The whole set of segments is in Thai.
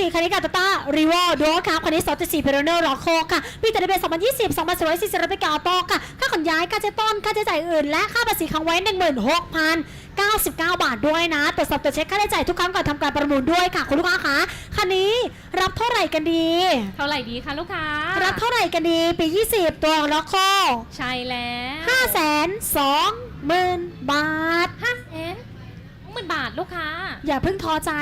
4 คันนี้กับโตต้ารีโวดูโอค่ะคันนี้2.4เพโรโนล็อกโคค่ะมีแต่ในเบ2020 2040รับไปกับออโต้ค่ะ ค่าขนย้าย ค่าใช้ต้น ค่าใช้จ่ายอื่น และค่าภาษีค้างไว้ 16,099 บาทด้วยนะ ตรวจสอบตรวจเช็คค่าใช้จ่ายทุกครั้งก่อนทำการประมูลด้วยค่ะ คุณลูกค้าคะคันนี้รับเท่าไหร่กันดี เท่าไหร่ดีคะลูกค้า รับเท่าไหร่กันดี ปี 20 ตัวล็อกโคใช่แล้ว5 2 0 0 0 0 บาท ห้าเอ็นหมื่นบาทลูก ค้า อย่าเพิ่งท้อใจ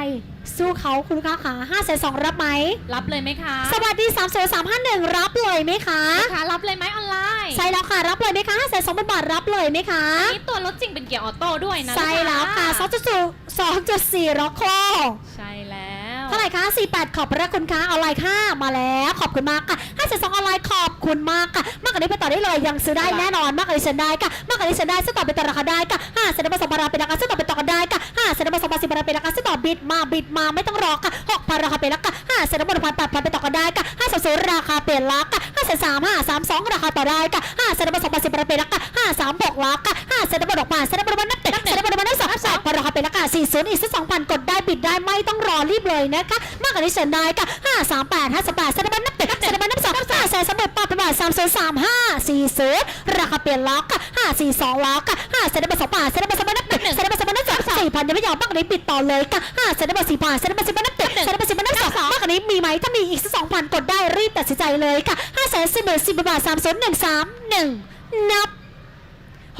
สู้เขาคุณลูกค้าขา5แสน2รับไหม รับเลยไหมคะสวัสดี3 0 3 5 1รับเลยไหมคะ ลูกค้ารับเลยไหมออนไลน์ใช่แล้วค่ะรับเลยไหมคะ5แสน2บาทรับเลยไหมคะอันนี้ตัวรถจริงเป็นเกียร์ออโต้ด้วยนะใช่แล้วค่ะ2.0 2.4ร็อกโคใช่แล้วเท่าไหร่คะ48ขอบพระคุณค่ะออนไลน์ค่ะมาแล้วขอบคุณมากค่ะ5แสน2ออนไลน์ขอบคุณมากค่ะมากกว่านี้ไปต่อได้เลยยังซื้อได้แน่นอนมากกว่านี้ฉันได้ค่ะมากกว่านี้ฉันได้ซื้อต่อเป็นต่อราคาได้ค่ะ5แสน2บาทเป็นราคาซื้อต่อเป็นต่อกันได้ค่ะ เสนต์บอลสองพันสิบพันไปแล้วค่ะสตอบิดมาบิดมาไม่ต้องรอค่ะหกพันราคาไปแล้วค่ะห้าเสนต์บอลพันแปดพันไปต่อกันได้ค่ะห้าสามศูนย์ราคาเปลี่ยนลัค่ะห้าเสนสามห้าสามสองราคาต่อได้ค่ะห้าเสนต์บอลสองพันสิบพันไปแล้วค่ะห้าสามหกลักค่ะห้าเสนต์บอลออกมาเสนต์บอลมันนับเตะเซนต์บอลมันนับสองสอพันราคาไปแล้วค่ะสี่ศูนย์อีกสักสองพันกดได้ปิดได้ไม่ต้องรอรีบเลยนะคะมากกว่านี้เชินได้ค่ะห้าสามแปดห้าสิบแปดเสนต์บอลนับเตะเสนต์บอลนับสองสามเซนต์บอลปาเป็นบาทสามศูนย์สามห้าสี่ศูนย์ราคาเปลี่ยนล็อกค่ะห้าสี่สองล็อกค่ะห้าเสนบอลสองบาทเซนบอลสอง สมบันนับสอง4พันยังไม่ยอมมากกว่านี้ปิดต่อเลยค่ะ5เซนบัน4บาทเซนบัน10บันนับเตะเซนบัน10บันนับสองมากกว่านี้มีไหมถ้ามีอีกสัก2,000กดได้รีบตัดสินใจเลยค่ะ5แสน10 10บาท3 0 1 3 1นับ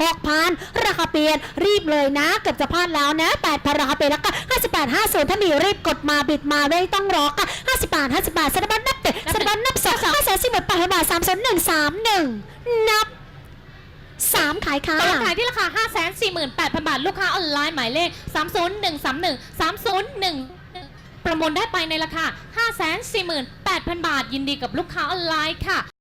หกพันราคาเปลี่ยนรีบเลยนะ เกือบจะพลาดแล้วนะแปดพันราคาเปลี่ยนแล้วก็ห้าสิบแปดห้าศูนย์ถ้ามีรีบกดมาบิดมาไม่ต้องรอค่ะห้าสิบบาทห้าสิบบาทสถาบันนับเตะสถาบันนับสองห้าแสนสี่หมื่นแปดพันบาทสามศูนย์หนึ่งสามหนึ่งนับ สามขายค่ะตลาดขายที่ราคา 5 4 8 0 0 0 บาท ลูกค้าออนไลน์หมายเลข 30131 301ประมูลได้ไปในราคา 5 4 8 0 0 0 บาท ยินดีกับลูกค้าออนไลน์ค่ะ